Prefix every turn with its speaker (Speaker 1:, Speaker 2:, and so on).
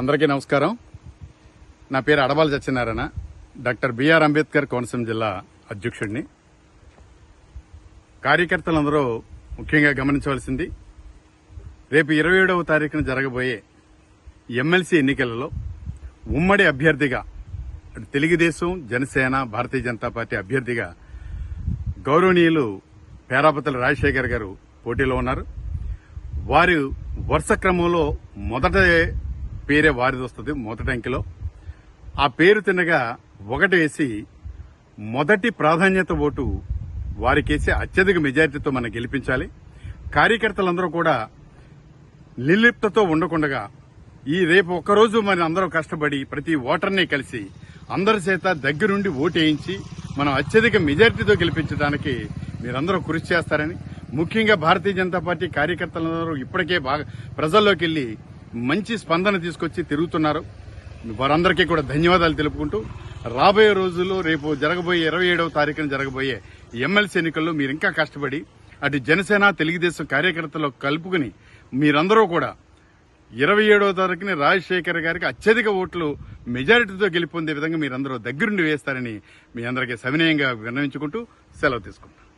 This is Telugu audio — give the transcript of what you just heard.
Speaker 1: అందరికీ నమస్కారం. నా పేరు Adaval Satyanarayana. Doctor B R Ambedkar Konaseema జిల్లా అధ్యక్షుడిని. కార్యకర్తలందరూ ముఖ్యంగా గమనించవలసింది రేపు ఇరవై ఏడవ తారీఖున జరగబోయే ఎమ్మెల్సీ ఎన్నికలలో ఉమ్మడి అభ్యర్థిగా తెలుగుదేశం జనసేన భారతీయ జనతా పార్టీ అభ్యర్థిగా గౌరవనీయులు పేరాపతల రాజశేఖర్ గారు పోటీలో ఉన్నారు. వారు వరుస క్రమంలో మొదట పేరే వారిది వస్తుంది మొదటి అంకెలో. ఆ పేరు తిన్నగా ఒకటి వేసి మొదటి ప్రాధాన్యత ఓటు వారికేసి అత్యధిక మెజారిటీతో మనం గెలిపించాలి. కార్యకర్తలందరూ కూడా నిర్లిప్తతో ఉండకుండగా ఈ రేపు ఒక్కరోజు మరి అందరూ కష్టపడి ప్రతి ఓటర్ని కలిసి అందరి చేత దగ్గరుండి ఓటేయించి మనం అత్యధిక మెజార్టీతో గెలిపించడానికి మీరందరూ కృషి చేస్తారని ముఖ్యంగా భారతీయ జనతా పార్టీ కార్యకర్తలందరూ ఇప్పటికే బాగా ప్రజల్లోకి వెళ్ళి మంచి స్పందన తీసుకొచ్చి తిరుగుతున్నారు. వారందరికీ కూడా ధన్యవాదాలు తెలుపుకుంటూ రాబోయే రోజుల్లో రేపు జరగబోయే ఇరవై ఏడవ తారీఖున జరగబోయే ఎమ్మెల్సీ ఎన్నికల్లో మీరు ఇంకా కష్టపడి అటు జనసేన తెలుగుదేశం కార్యకర్తలు కలుపుకుని మీరందరూ కూడా ఇరవై ఏడవ తారీఖున రాజశేఖర్ గారికి అత్యధిక ఓట్లు మెజారిటీతో గెలుపొందే విధంగా మీరందరూ దగ్గరుండి వేస్తారని మీ అందరికీ సవినయంగా విన్నవించుకుంటూ సెలవు తీసుకుంటాం